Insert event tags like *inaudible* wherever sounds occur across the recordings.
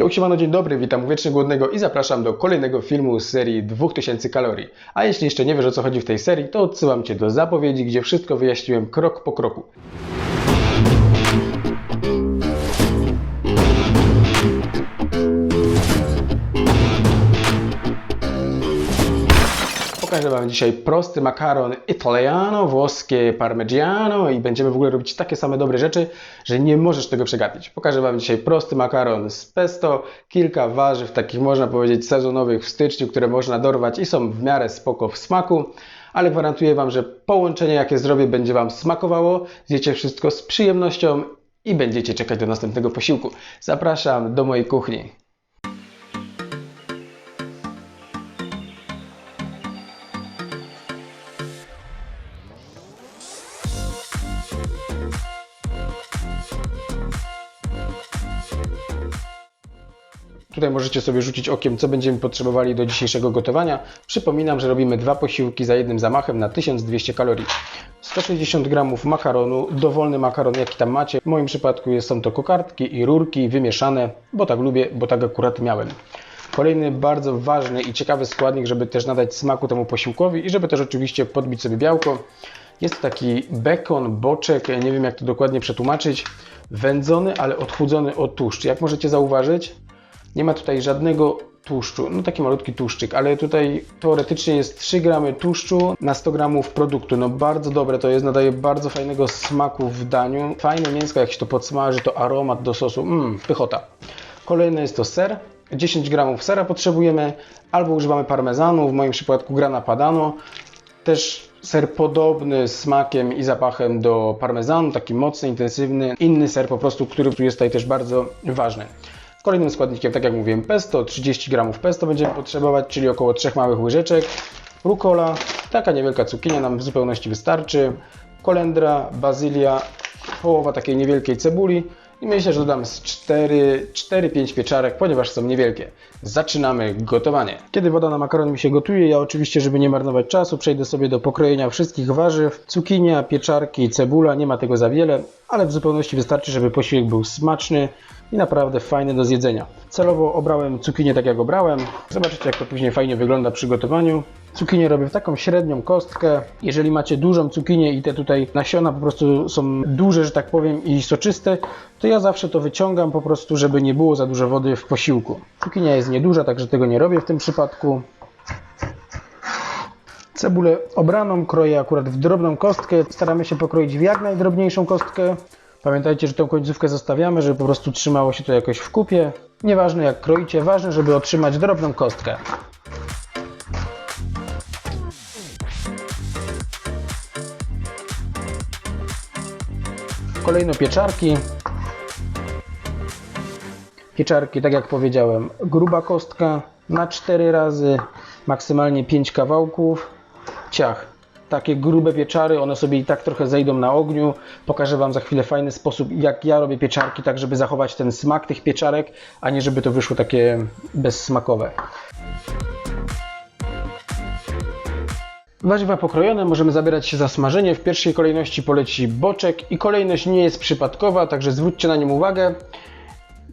Yo, siemano, dzień dobry, witam wiecznie głodnego i zapraszam do kolejnego filmu z serii 2000 kalorii. A jeśli jeszcze nie wiesz o co chodzi w tej serii, to odsyłam Cię do zapowiedzi, gdzie wszystko wyjaśniłem krok po kroku. Pokażę Wam dzisiaj prosty makaron italiano, włoskie parmigiano i będziemy w ogóle robić takie same dobre rzeczy, że nie możesz tego przegapić. Pokażę Wam dzisiaj prosty makaron z pesto, kilka warzyw takich można powiedzieć sezonowych w styczniu, które można dorwać i są w miarę spoko w smaku, ale gwarantuję Wam, że połączenie jakie zrobię będzie Wam smakowało, zjecie wszystko z przyjemnością i będziecie czekać do następnego posiłku. Zapraszam do mojej kuchni. Tutaj możecie sobie rzucić okiem, co będziemy potrzebowali do dzisiejszego gotowania. Przypominam, że robimy dwa posiłki za jednym zamachem na 1200 kalorii. 160 g makaronu, dowolny makaron jaki tam macie. W moim przypadku są to kokardki i rurki wymieszane, bo tak lubię, bo tak akurat miałem. Kolejny bardzo ważny i ciekawy składnik, żeby też nadać smaku temu posiłkowi i żeby też oczywiście podbić sobie białko. Jest taki bekon, boczek, nie wiem jak to dokładnie przetłumaczyć, wędzony, ale odchudzony o tłuszcz. Jak możecie zauważyć, nie ma tutaj żadnego tłuszczu, no taki malutki tłuszczyk, ale tutaj teoretycznie jest 3 gramy tłuszczu na 100 gramów produktu. No bardzo dobre to jest, nadaje bardzo fajnego smaku w daniu. Fajne mięsko, jak się to podsmaży, to aromat do sosu, mmm, pychota. Kolejne jest to ser. 10 gramów sera potrzebujemy, albo używamy parmezanu, w moim przypadku grana padano. Też ser podobny smakiem i zapachem do parmezanu, taki mocny, intensywny. Inny ser po prostu, który tu jest tutaj też bardzo ważny. Kolejnym składnikiem, tak jak mówiłem, pesto, 30 g pesto będziemy potrzebować, czyli około 3 małych łyżeczek. Rukola, taka niewielka cukinia nam w zupełności wystarczy. Kolendra, bazylia, połowa takiej niewielkiej cebuli i myślę, że dodam z 4-5 pieczarek, ponieważ są niewielkie. Zaczynamy gotowanie. Kiedy woda na makaron mi się gotuje, ja oczywiście, żeby nie marnować czasu, przejdę sobie do pokrojenia wszystkich warzyw. Cukinia, pieczarki, cebula, nie ma tego za wiele, ale w zupełności wystarczy, żeby posiłek był smaczny i naprawdę fajny do zjedzenia. Celowo obrałem cukinię tak jak obrałem. Zobaczycie jak to później fajnie wygląda przy gotowaniu. Cukinię robię w taką średnią kostkę. Jeżeli macie dużą cukinię i te tutaj nasiona po prostu są duże, że tak powiem, i soczyste, to ja zawsze to wyciągam po prostu, żeby nie było za dużo wody w posiłku. Cukinia jest nieduża, także tego nie robię w tym przypadku. Cebulę obraną kroję akurat w drobną kostkę. Staramy się pokroić w jak najdrobniejszą kostkę. Pamiętajcie, że tą końcówkę zostawiamy, żeby po prostu trzymało się to jakoś w kupie. Nieważne jak kroicie, ważne, żeby otrzymać drobną kostkę. Kolejno pieczarki. Pieczarki, tak jak powiedziałem, gruba kostka na 4 razy, maksymalnie 5 kawałków. Ciach. Takie grube pieczary, one sobie i tak trochę zejdą na ogniu. Pokażę Wam za chwilę fajny sposób, jak ja robię pieczarki, tak żeby zachować ten smak tych pieczarek, a nie żeby to wyszło takie bezsmakowe. Warzywa pokrojone, możemy zabierać się za smażenie. W pierwszej kolejności poleci boczek i kolejność nie jest przypadkowa, także zwróćcie na nią uwagę.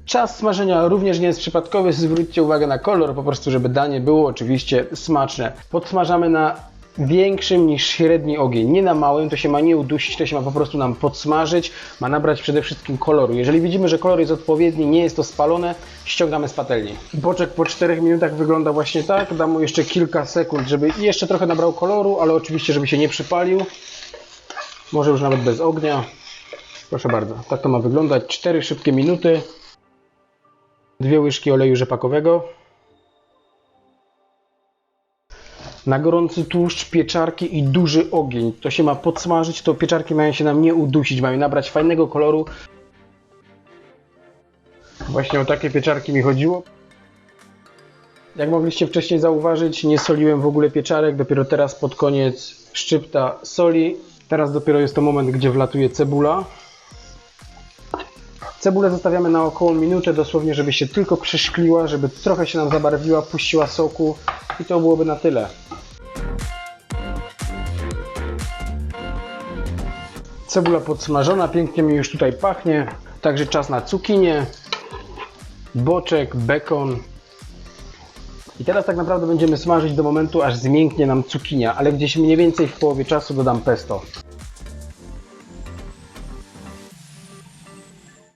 Czas smażenia również nie jest przypadkowy, zwróćcie uwagę na kolor, po prostu żeby danie było oczywiście smaczne. Podsmażamy na większym niż średni ogień, nie na małym, to się ma nie udusić, to się ma po prostu nam podsmażyć, ma nabrać przede wszystkim koloru. Jeżeli widzimy, że kolor jest odpowiedni, nie jest to spalone, ściągamy z patelni. Boczek po 4 minutach wygląda właśnie tak, dam mu jeszcze kilka sekund, żeby jeszcze trochę nabrał koloru, ale oczywiście, żeby się nie przypalił. Może już nawet bez ognia. Proszę bardzo, tak to ma wyglądać. 4 szybkie minuty. Dwie łyżki oleju rzepakowego. Na gorący tłuszcz, pieczarki i duży ogień. To się ma podsmażyć, to pieczarki mają się nam nie udusić, mają nabrać fajnego koloru. Właśnie o takie pieczarki mi chodziło. Jak mogliście wcześniej zauważyć, nie soliłem w ogóle pieczarek, dopiero teraz pod koniec szczypta soli. Teraz dopiero jest to moment, gdzie wlatuje cebula. Cebulę zostawiamy na około minutę, dosłownie, żeby się tylko przeszkliła, żeby trochę się nam zabarwiła, puściła soku i to byłoby na tyle. Cebula podsmażona, pięknie mi już tutaj pachnie, także czas na cukinię. boczek, bekon. I teraz tak naprawdę będziemy smażyć do momentu, aż zmięknie nam cukinia, ale gdzieś mniej więcej w połowie czasu dodam pesto.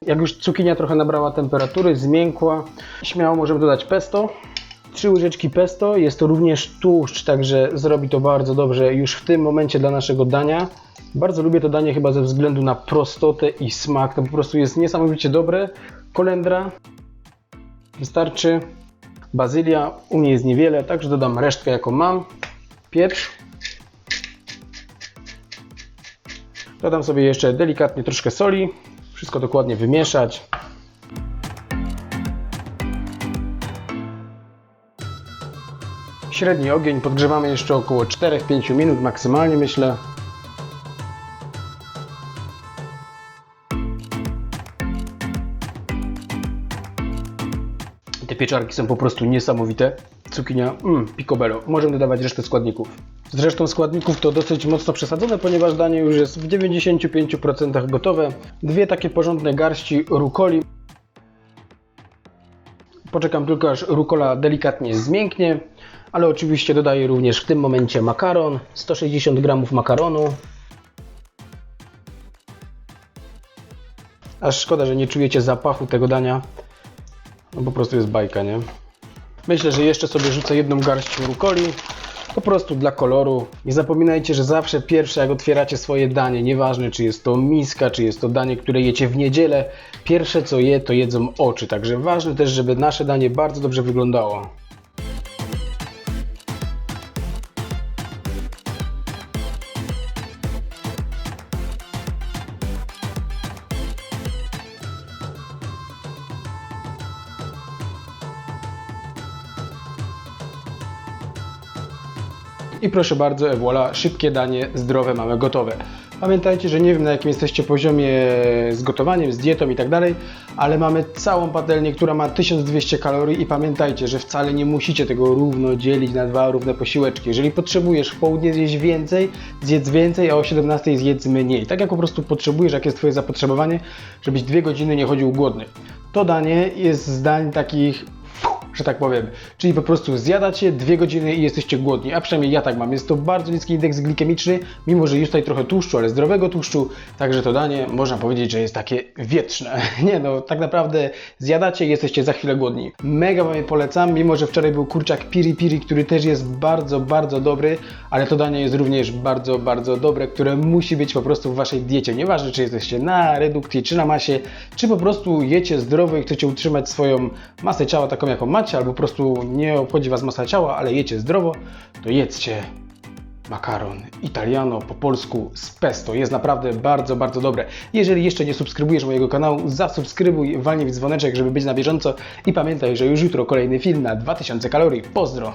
Jak już cukinia trochę nabrała temperatury, zmiękła, śmiało możemy dodać pesto. Trzy łyżeczki pesto, jest to również tłuszcz, także zrobi to bardzo dobrze już w tym momencie dla naszego dania. Bardzo lubię to danie chyba ze względu na prostotę i smak, to po prostu jest niesamowicie dobre. Kolendra wystarczy. Bazylia u mnie jest niewiele, także dodam resztkę jaką mam. Pieprz. Dodam sobie jeszcze delikatnie troszkę soli. Wszystko dokładnie wymieszać. Średni ogień podgrzewamy jeszcze około 4-5 minut maksymalnie myślę. Pieczarki są po prostu niesamowite. Cukinia, mm, picobello. Możemy dodawać resztę składników. Zresztą składników to dosyć mocno przesadzone, ponieważ danie już jest w 95% gotowe. Dwie takie porządne garści rukoli. Poczekam tylko aż rukola delikatnie zmięknie, ale oczywiście dodaję również w tym momencie makaron. 160 g makaronu. Aż szkoda, że nie czujecie zapachu tego dania. No po prostu jest bajka, nie? Myślę, że jeszcze sobie rzucę jedną garść rukoli. Po prostu dla koloru. Nie zapominajcie, że zawsze pierwsze jak otwieracie swoje danie, nieważne czy jest to miska, czy jest to danie, które jecie w niedzielę, pierwsze co je to jedzą oczy. Także ważne też, żeby nasze danie bardzo dobrze wyglądało. I proszę bardzo, e voilà, szybkie danie, zdrowe mamy gotowe. Pamiętajcie, że nie wiem na jakim jesteście poziomie z gotowaniem, z dietą i tak dalej, ale mamy całą patelnię, która ma 1200 kalorii i pamiętajcie, że wcale nie musicie tego równo dzielić na dwa równe posiłeczki. Jeżeli potrzebujesz w południe zjeść więcej, zjedz więcej, a o 17 zjedz mniej. Tak jak po prostu potrzebujesz, jak jest Twoje zapotrzebowanie, żebyś dwie godziny nie chodził głodny. To danie jest z dań takich że tak powiem. Czyli po prostu zjadacie dwie godziny i jesteście głodni, a przynajmniej ja tak mam. Jest to bardzo niski indeks glikemiczny, mimo że jest tutaj trochę tłuszczu, ale zdrowego tłuszczu, także to danie można powiedzieć, że jest takie wietrzne. *laughs* Nie no, tak naprawdę zjadacie i jesteście za chwilę głodni. Mega Wam je polecam, mimo że wczoraj był kurczak piri piri, który też jest bardzo, bardzo dobry, ale to danie jest również bardzo, bardzo dobre, które musi być po prostu w Waszej diecie. Nieważne, czy jesteście na redukcji, czy na masie, czy po prostu jecie zdrowo i chcecie utrzymać swoją masę ciała taką, jaką macie, albo po prostu nie obchodzi Was masa ciała, ale jecie zdrowo, to jedzcie makaron italiano po polsku z pesto. Jest naprawdę bardzo, bardzo dobre. Jeżeli jeszcze nie subskrybujesz mojego kanału, zasubskrybuj, walnij w dzwoneczek, żeby być na bieżąco i pamiętaj, że już jutro kolejny film na 2000 kalorii. Pozdro!